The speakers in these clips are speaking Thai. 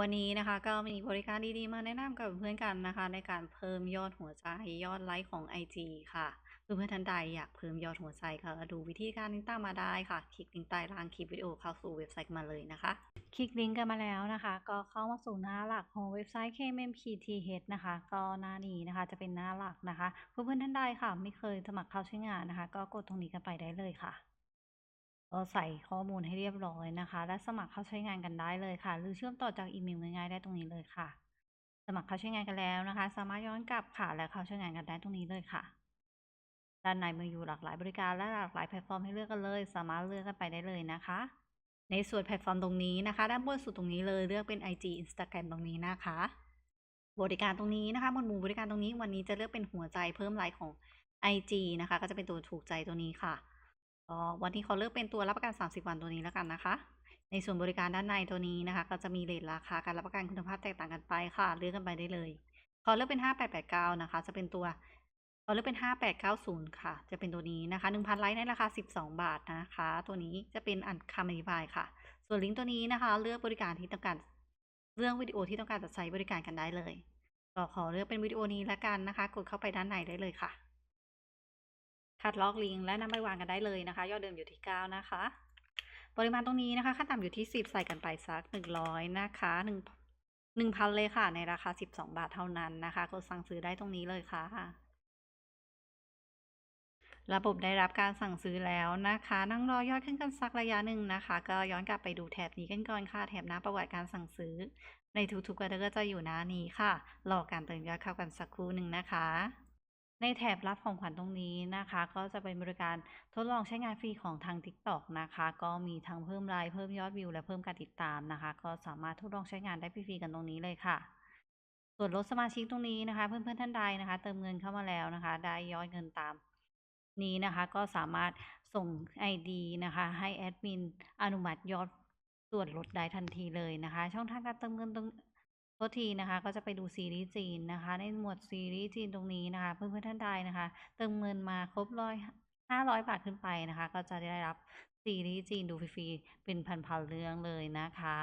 วันนี้นะคะก็มีบริการดีๆ มาแนะนำกับเพื่อนๆกันนะคะ ในการเพิ่มยอดหัวใจยอดไลค์ของ IG ค่ะเพื่อนๆท่านใดอยากเพิ่มยอดหัวใจค่ะดูวิธีการนี้ตามมาได้ค่ะ คลิกลิงก์ใต้ล่างคลิปวิดีโอเข้าสู่เว็บไซต์มาเลยนะคะ คลิกลิงก์กันมาแล้วนะคะ ก็เข้ามาสู่หน้าหลักของเว็บไซต์ KMPTH นะคะ ก็หน้านี้นะคะจะเป็นหน้าหลักนะคะเพื่อนๆท่านใดค่ะ ไม่เคยสมัครเข้าใช้งานนะคะ ก็กดตรงนี้กันไปได้เลยค่ะ ใส่ข้อมูลให้เรียบร้อยนะคะ และสมัครเข้าใช้งานกันได้เลยค่ะ หรือเชื่อมต่อจากอีเมลง่ายๆได้ตรงนี้เลยค่ะ สมัครเข้าใช้งานกันแล้วนะคะ สามารถย้อนกลับค่ะ และเข้าใช้งานกันได้ตรงนี้เลยค่ะ ด้านในมีอยู่หลากหลายบริการและหลากหลายแพลตฟอร์มให้เลือกกันเลย สามารถเลือกกันไปได้เลยนะคะ ในส่วนแพลตฟอร์มตรงนี้นะคะ ด้านบนสุดตรงนี้เลยเลือกเป็น IG Instagram ตรงนี้นะคะ บริการตรงนี้นะคะหมวดหมู่บริการตรงนี้วันนี้จะเลือกเป็นหัวใจเพิ่มไลค์ของ IG นะคะ ก็จะเป็นตัวถูกใจตัวนี้ค่ะ ก็วันที่เขาเลือกเป็นตัวรับประกัน 30 วันตัวนี้แล้วกันนะคะ ในส่วนบริการด้านในตัวนี้นะคะ ก็จะมีเรทราคาการรับประกันคุณภาพแตกต่างกันไปค่ะ เลือกกันไปได้เลยเขาเลือกเป็น 5889 นะคะ จะเป็นตัวเขาเลือกเป็น 5890 ค่ะ จะเป็นตัวนี้นะคะ 1,000 ไลค์ในราคา 12 บาทนะคะ ตัวนี้จะเป็นอันคำอธิบายค่ะ ส่วนลิงก์ตัวนี้นะคะ เลือกบริการที่ต้องการเรื่องวิดีโอที่ต้องการจะใช้บริการกันได้เลยก็ขอเลือกเป็นวิดีโอนี้ละกันนะคะ กดเข้าไปด้านในได้เลยค่ะ คัดลอกลิงก์และนำไปวางกันได้เลยนะคะ ยอดเดิมอยู่ที่ 9 นะคะ ปริมาณตรงนี้นะคะขั้นต่ำอยู่ที่ 10 ใส่กันไปสัก 100 นะคะ1 1,000 เลยค่ะ ในราคา 12 บาทเท่านั้นนะคะกดสั่งซื้อได้ตรงนี้เลยค่ะ ระบบได้รับการสั่งซื้อแล้วนะคะ นั่งรอยอดขึ้นกันสักระยะหนึ่งนะคะ ก็ย้อนกลับไปดูแถบนี้กันก่อนค่ะ แถบหน้าประวัติการสั่งซื้อ ในทุกๆกระเดก็จะอยู่หน้านี้ค่ะรอการเติมยอดเข้ากันสักครู่หนึ่งนะคะ ในแถบรับของขวัญตรงนี้นะคะ ก็จะเป็นบริการทดลองใช้งานฟรีของทาง TikTok นะคะ ก็มีทั้งเพิ่มไลค์เพิ่มยอดวิว และเพิ่มการติดตามนะคะ ก็สามารถทดลองใช้งานได้ฟรีๆกันตรงนี้เลยค่ะ ส่วนลดสมาชิกตรงนี้นะคะ เพื่อนๆท่านใดนะคะ เติมเงินเข้ามาแล้วนะคะ ได้ยอดเงินตาม นี้นะคะก็สามารถส่ง ID นะคะ ให้แอดมินอนุมัติยอดส่วนลดได้ทันทีเลยนะคะ ช่องทางการเติมเงินตรง ทษทีนะคะก็จะไปดูซีรีส์จีนนะคะ ในหมวดซีรีส์จีนตรงนี้นะคะ เพื่อนๆท่านใดนะคะ เติมเงินมาครบร้อยห้าร้อยบาทขึ้นไปนะคะ ก็จะได้รับซีรีส์จีนดูฟรีๆเป็นพันๆเรื่องเลยนะคะ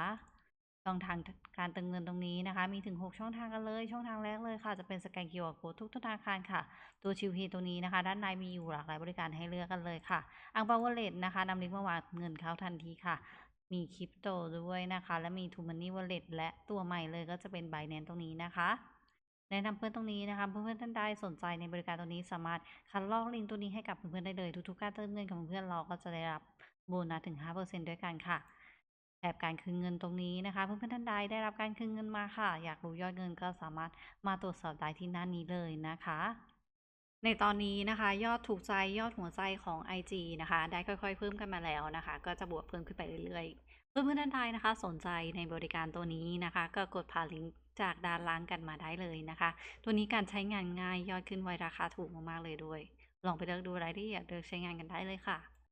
ช่องทางการเติมเงินตรงนี้นะคะ มีถึง 6 ช่องทางกันเลย ช่องทางแรกเลยค่ะ จะเป็นสแกน QR Code ทุกธนาคารค่ะ ตัวชิวพีตัวนี้นะคะ ด้านในมีอยู่หลากหลายบริการให้เลือกกันเลยค่ะ อังเปาวเลตนะคะนำลิงก์มาวางเงินเข้าทันทีค่ะ มีคริปโตด้วยนะคะ และมีทูมันนี่วอลเล็ตและตัวใหม่เลยก็จะเป็น b บ n a n c e ตรงนี้นะคะ แนะนำเพื่อนตรงนี้นะคะ เพื่อนๆท่านใดสนใจในบริการตัวนี้สามารถคัดลอกลิงก์ตัวนี้ให้กับเพื่อนๆได้เลยทุกๆการเติมเงินของเพื่อนเราก็จะได้รับโบนัสถึง 5%ด้วยกันค่ะแถบการคืนเงินตรงนี้นะคะ เพื่อนๆท่านใดได้รับการคืนเงินมาค่ะ อยากรู้ยอดเงินก็สามารถมาตรวจสอบได้ที่หน้านี้เลยนะคะ ในตอนนี้นะคะ ยอดถูกใจยอดหัวใจของ IG นะคะ ได้ค่อยๆ เพิ่มกันมาแล้วนะคะ ก็จะบวกเพิ่มขึ้นไปเรื่อยๆ เพื่อนๆท่านใดนะคะ สนใจในบริการตัวนี้นะคะ ก็กดผ่านลิงก์จากด้านล่างกันมาได้เลยนะคะ ตัวนี้การใช้งานง่ายยอดขึ้นไวราคาถูกมากๆเลยด้วย ลองไปเลือกดูรายละเอียดเลือกใช้งานกันได้เลยค่ะ